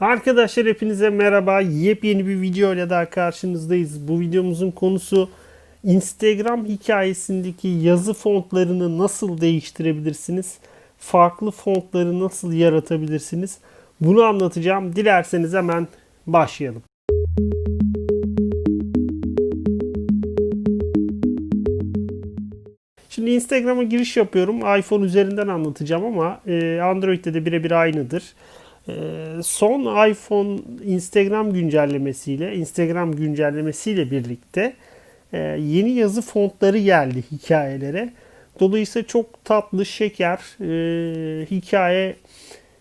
Arkadaşlar hepinize merhaba. Yepyeni bir video ile daha karşınızdayız. Bu videomuzun konusu Instagram hikayesindeki yazı fontlarını nasıl değiştirebilirsiniz? Farklı fontları nasıl yaratabilirsiniz? Bunu anlatacağım. Dilerseniz hemen başlayalım. Şimdi Instagram'a giriş yapıyorum. iPhone üzerinden anlatacağım ama e, Android'de de birebir aynıdır. E, son iPhone Instagram güncellemesiyle, Instagram güncellemesiyle birlikte e, yeni yazı fontları geldi hikayelere. Dolayısıyla çok tatlı, şeker e, hikaye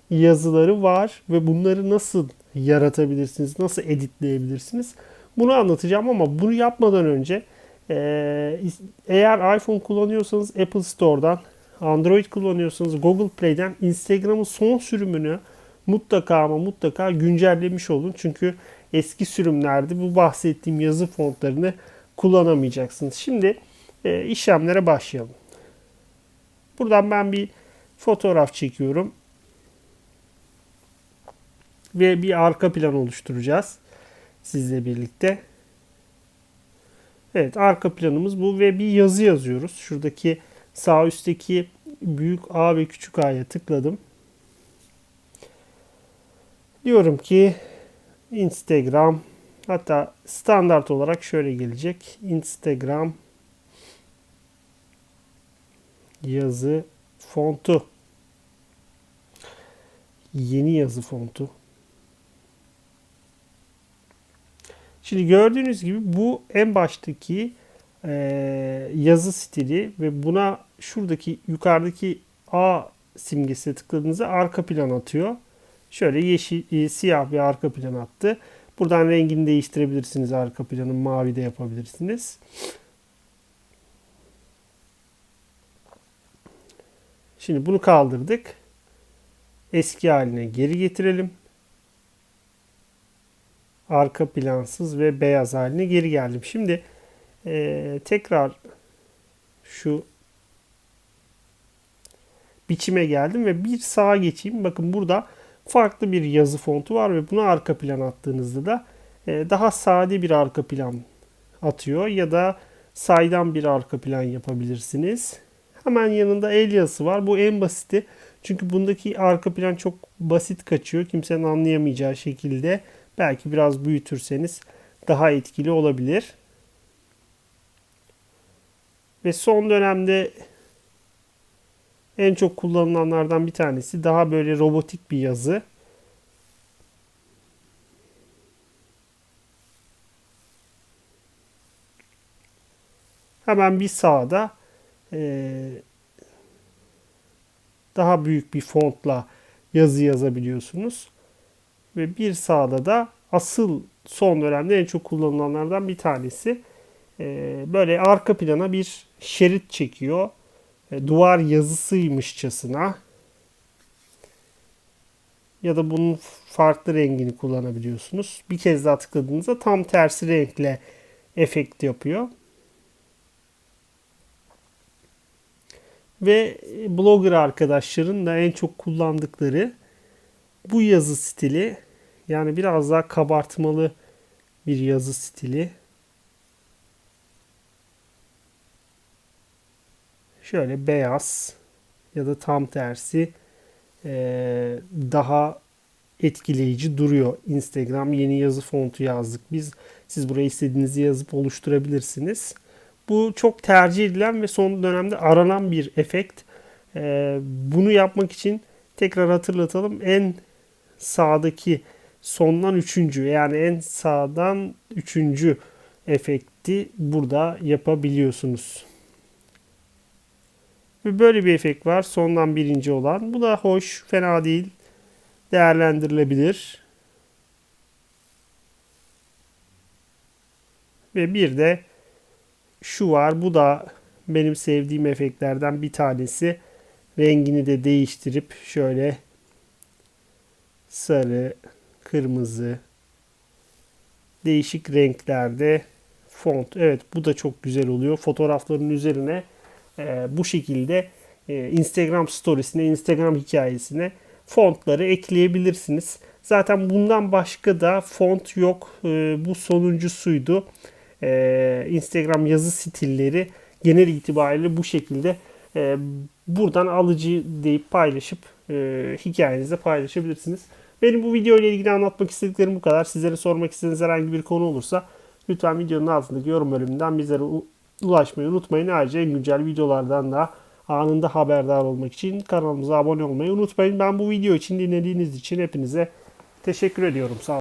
yazıları var ve bunları nasıl yaratabilirsiniz, nasıl editleyebilirsiniz? Bunu anlatacağım ama bunu yapmadan önce ee, eğer iPhone kullanıyorsanız Apple Store'dan, Android kullanıyorsanız Google Play'den Instagram'ın son sürümünü mutlaka ama mutlaka güncellemiş olun. Çünkü eski sürümlerde bu bahsettiğim yazı fontlarını kullanamayacaksınız. Şimdi e, işlemlere başlayalım. Buradan ben bir fotoğraf çekiyorum. Ve bir arka plan oluşturacağız sizle birlikte. Evet arka planımız bu ve bir yazı yazıyoruz. Şuradaki sağ üstteki büyük A ve küçük A'ya tıkladım. Diyorum ki Instagram hatta standart olarak şöyle gelecek. Instagram yazı fontu. Yeni yazı fontu. Şimdi gördüğünüz gibi bu en baştaki e, yazı stili ve buna şuradaki yukarıdaki A simgesine tıkladığınızda arka plan atıyor. Şöyle yeşil, e, siyah bir arka plan attı. Buradan rengini değiştirebilirsiniz. Arka planı mavi de yapabilirsiniz. Şimdi bunu kaldırdık. Eski haline geri getirelim arka plansız ve beyaz haline geri geldim. Şimdi e, tekrar şu biçime geldim ve bir sağa geçeyim. Bakın burada farklı bir yazı fontu var ve bunu arka plan attığınızda da e, daha sade bir arka plan atıyor ya da saydam bir arka plan yapabilirsiniz. Hemen yanında el yazısı var. Bu en basiti. Çünkü bundaki arka plan çok basit kaçıyor. Kimsenin anlayamayacağı şekilde Belki biraz büyütürseniz daha etkili olabilir. Ve son dönemde en çok kullanılanlardan bir tanesi daha böyle robotik bir yazı. Hemen bir sağda daha büyük bir fontla yazı yazabiliyorsunuz. Ve bir sağda da asıl son dönemde en çok kullanılanlardan bir tanesi. Ee, böyle arka plana bir şerit çekiyor. E, duvar yazısıymışçasına. Ya da bunun farklı rengini kullanabiliyorsunuz. Bir kez daha tıkladığınızda tam tersi renkle efekt yapıyor. Ve blogger arkadaşların da en çok kullandıkları bu yazı stili yani biraz daha kabartmalı bir yazı stili. Şöyle beyaz ya da tam tersi daha etkileyici duruyor. Instagram yeni yazı fontu yazdık. Biz siz buraya istediğinizi yazıp oluşturabilirsiniz. Bu çok tercih edilen ve son dönemde aranan bir efekt. Bunu yapmak için tekrar hatırlatalım. En sağdaki sondan üçüncü yani en sağdan üçüncü efekti burada yapabiliyorsunuz. Ve böyle bir efekt var. Sondan birinci olan. Bu da hoş, fena değil. Değerlendirilebilir. Ve bir de şu var. Bu da benim sevdiğim efektlerden bir tanesi. Rengini de değiştirip şöyle sarı, kırmızı, değişik renklerde font. Evet bu da çok güzel oluyor. Fotoğrafların üzerine e, bu şekilde e, Instagram storiesine, Instagram hikayesine fontları ekleyebilirsiniz. Zaten bundan başka da font yok. Ee, bu sonuncusuydu. Ee, Instagram yazı stilleri genel itibariyle bu şekilde e, buradan alıcı deyip paylaşıp e, hikayenizde paylaşabilirsiniz. Benim bu video ile ilgili anlatmak istediklerim bu kadar. Sizlere sormak istediğiniz herhangi bir konu olursa lütfen videonun altındaki yorum bölümünden bizlere ulaşmayı unutmayın. Ayrıca güncel videolardan da anında haberdar olmak için kanalımıza abone olmayı unutmayın. Ben bu video için dinlediğiniz için hepinize teşekkür ediyorum. Sağ.